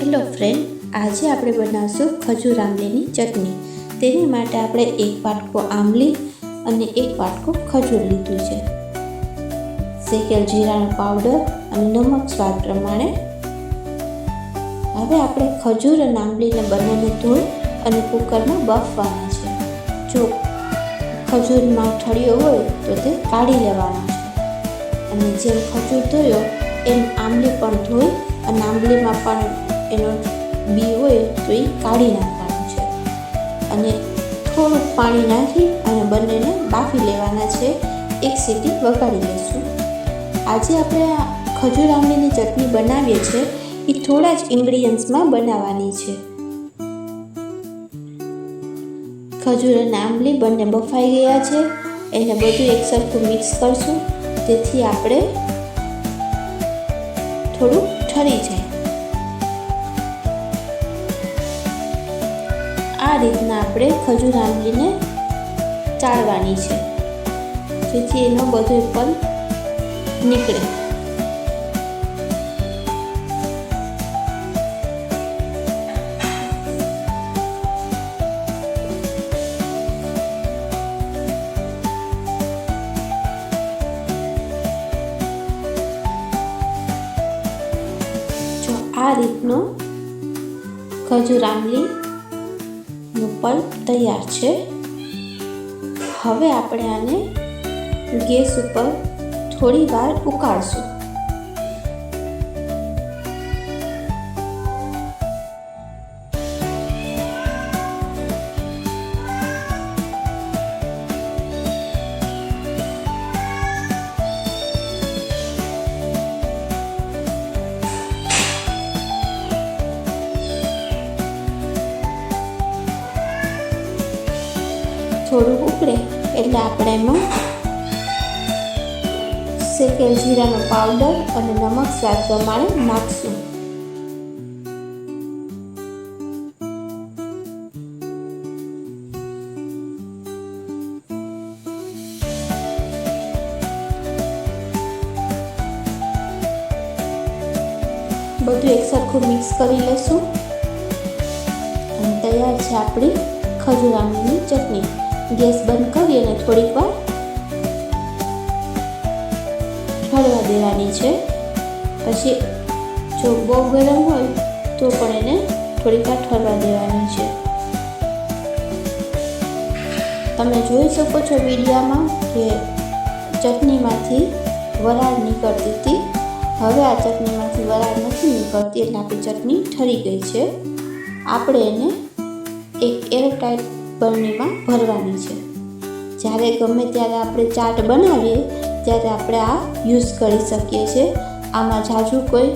Hello friend આજે આપણે બનાવશું ખજૂર આંબલીની ચટણી. તેની માટે આપણે એક વાટકો આંબલી અને એક વાટકો ખજૂર લીધું છે. શેકેલ જીરાનો પાવડર અને નમક સ્વાદ પ્રમાણે. હવે આપણે ખજૂર અને આંબલીને બંનેને ધોઈ અને કુકરમાં બફવાના છે. જો ખજૂરમાં ઠળિયો હોય તો તે કાઢી લેવાનો છે. અને જેમ ખજૂર ધોયો, એમ આંબલી પણ ધોઈ અને આંબલીમાં પણ એનો બી હોય તો એ કાઢી નાખવાનું છે. અને થોડુંક પાણી નાખી અને બંનેને બાફી લેવાના છે. એક સીટી વગાડી લઈશું. આજે આપણે ખજૂર આંબલીની ચટણી બનાવીએ છીએ. એ થોડા જ ઇન્ગ્રીડિયન્ટ્સમાં બનાવવાની છે. ખજૂર અને આંબલી બંને બફાઈ ગયા છે. એને બધું એકસરખું મિક્સ કરશું. જેથી આપણે થોડું ઠરી જાય. આ રીતના આપણે ખજૂર આંબલીને ચાળવાની છે. જેથી એનો બધો પણ નીકળે. આ રીતનો ખજૂર આંબલી પલ્પ તૈયાર છે. હવે આપણે આને ગેસ ઉપર થોડી વાર ઉકાળશું. થોડું ઉકળે એટલે આપણે એમાં શેકેલ જીરાનો પાવડર અને નમક સ્વાદ પ્રમાણે નાખશું. બધું એકસરખું મિક્સ કરી લઈશું. અને તૈયાર છે આપણી ખજૂર આંબલીની ચટણી. ગેસ બંધ કરી અને થોડીક વાર ઠરવા દેવાની છે. પછી જો બહુ ગરમ હોય તો પણ એને થોડીક વાર ઠરવા દેવાની છે. તમે જોઈ શકો છો વિડીયામાં કે ચટણીમાંથી વરાળ નીકળતી હતી. હવે આ ચટણીમાંથી વરાળ નથી નીકળતી એટલે આપણી ચટણી ઠરી ગઈ છે. આપણે એને એક એરટાઈટ બરણીમાં ભરવાની છે. જ્યારે ગમે ત્યારે આપણે ચાટ બનાવીએ, ત્યારે આપણે આ યુઝ કરી શકીએ છીએ આમાં ઝાઝું કોઈ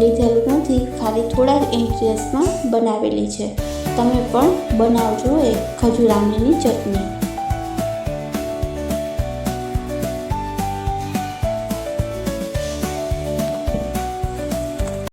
લીધેલું નથી, ખાલી થોડા જ ઇન્ગ્રીડિયન્ટ્સમાં બનાવેલી છે. તમે પણ બનાવજો એ ખજૂર ચટણી.